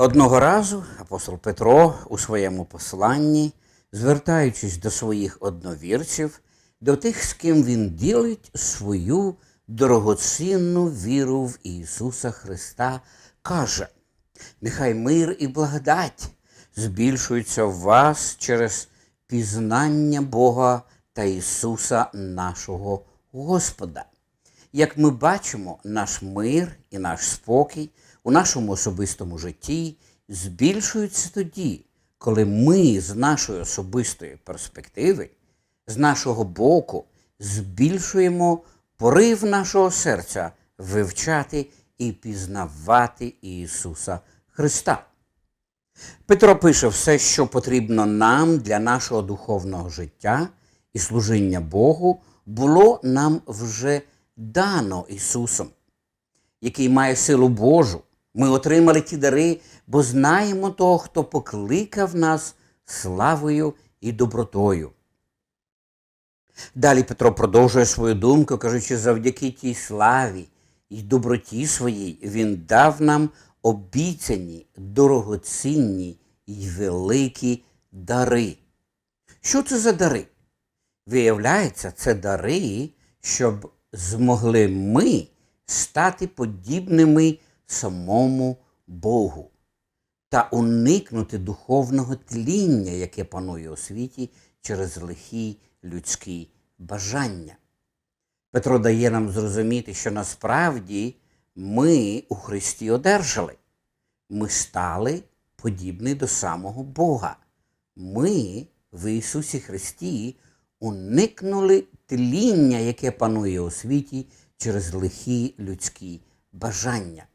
Одного разу апостол Петро у своєму посланні, звертаючись до своїх одновірців, до тих, з ким він ділить свою дорогоцінну віру в Ісуса Христа, каже: Нехай мир і благодать збільшуються в вас через пізнання Бога та Ісуса нашого Господа. Як ми бачимо, наш мир і наш спокій у нашому особистому житті збільшуються тоді, коли ми з нашої особистої перспективи, з нашого боку, збільшуємо порив нашого серця вивчати і пізнавати Ісуса Христа. Петро пише все, що потрібно нам для нашого духовного життя і служіння Богу, було нам вже дано Ісусом, який має силу Божу. Ми отримали ті дари, бо знаємо того, хто покликав нас славою і добротою. Далі Петро продовжує свою думку, кажучи, завдяки тій славі і доброті своїй він дав нам обіцяні, дорогоцінні й великі дари. Що це за дари? Виявляється, це дари, щоб змогли ми стати подібними самому Богу та уникнути духовного тління, яке панує у світі через лихі людські бажання. Петро дає нам зрозуміти, що насправді ми у Христі одержали. Ми стали подібні до самого Бога. Ми в Ісусі Христі уникнули тління, яке панує у світі через лихі людські бажання.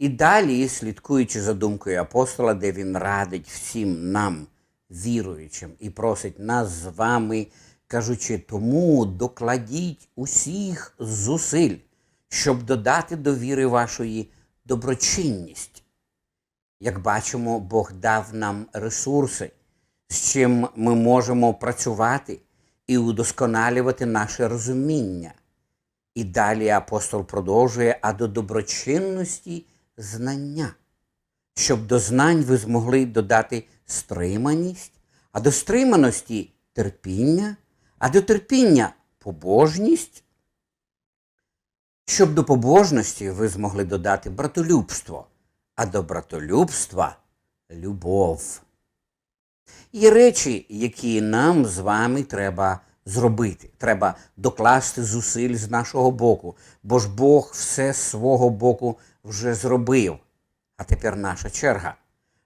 І далі, слідкуючи за думкою апостола, де він радить всім нам, віруючим, і просить нас з вами, кажучи, тому докладіть усіх зусиль, щоб додати до віри вашої доброчинність. Як бачимо, Бог дав нам ресурси, з чим ми можемо працювати і удосконалювати наше розуміння. І далі апостол продовжує, а до доброчинності знання, щоб до знань ви змогли додати стриманість, а до стриманості терпіння, а до терпіння побожність, щоб до побожності ви змогли додати братолюбство, а до братолюбства любов. Є речі, які нам з вами треба зробити. Треба докласти зусиль з нашого боку, бо ж Бог все з свого боку вже зробив. А тепер наша черга.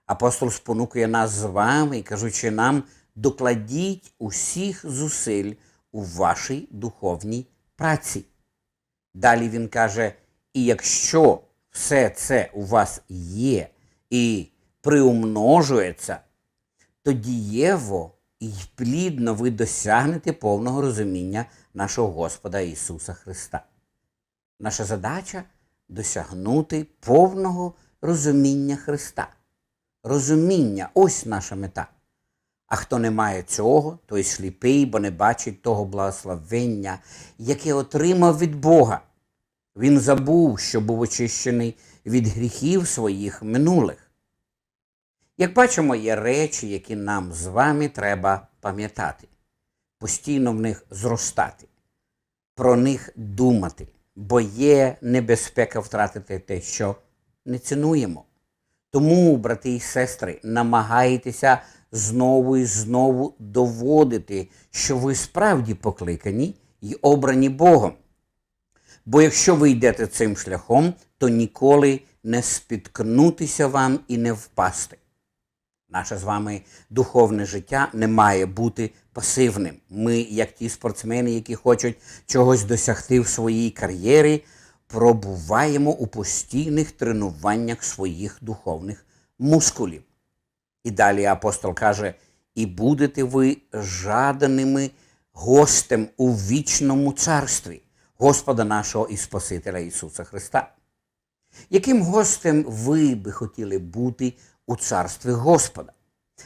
Апостол спонукує нас з вами, кажучи нам, докладіть усіх зусиль у вашій духовній праці. Далі він каже: і якщо все це у вас є і приумножується, то дієво і плідно ви досягнете повного розуміння нашого Господа Ісуса Христа. Наша задача досягнути повного розуміння Христа. Розуміння ось наша мета. А хто не має цього, той сліпий, бо не бачить того благословення, яке отримав від Бога. Він забув, що був очищений від гріхів своїх минулих. Як бачимо, є речі, які нам з вами треба пам'ятати, постійно в них зростати, про них думати, бо є небезпека втратити те, що не цінуємо. Тому, брати і сестри, намагайтеся знову і знову доводити, що ви справді покликані і обрані Богом. Бо якщо ви йдете цим шляхом, то ніколи не спіткнутися вам і не впасти. Наше з вами духовне життя не має бути пасивним. Ми, як ті спортсмени, які хочуть чогось досягти в своїй кар'єрі, пробуваємо у постійних тренуваннях своїх духовних мускулів. І далі апостол каже: і будете ви жаданими гостем у вічному царстві Господа нашого і Спасителя Ісуса Христа. Яким гостем ви би хотіли бути у царстві Господа?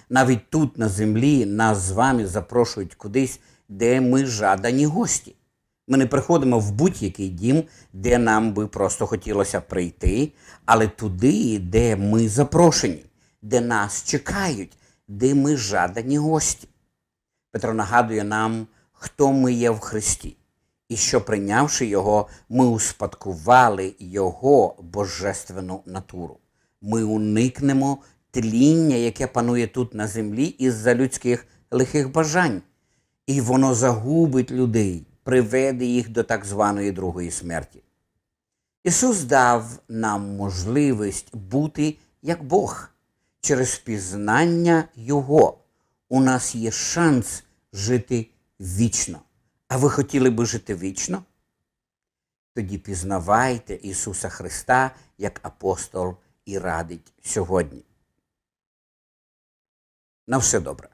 Навіть тут на землі нас з вами запрошують кудись, де ми жадані гості. Ми не приходимо в будь-який дім, де нам би просто хотілося прийти, але туди, де ми запрошені, де нас чекають, де ми жадані гості. Петро нагадує нам, хто ми є в Христі, і що, прийнявши Його, ми успадкували Його божественну натуру. Ми уникнемо тління, яке панує тут на землі із-за людських лихих бажань, і воно загубить людей, приведе їх до так званої другої смерті. Ісус дав нам можливість бути як Бог через пізнання Його. У нас є шанс жити вічно. А ви хотіли би жити вічно? Тоді пізнавайте Ісуса Христа як апостол і радить сьогодні. На все добре.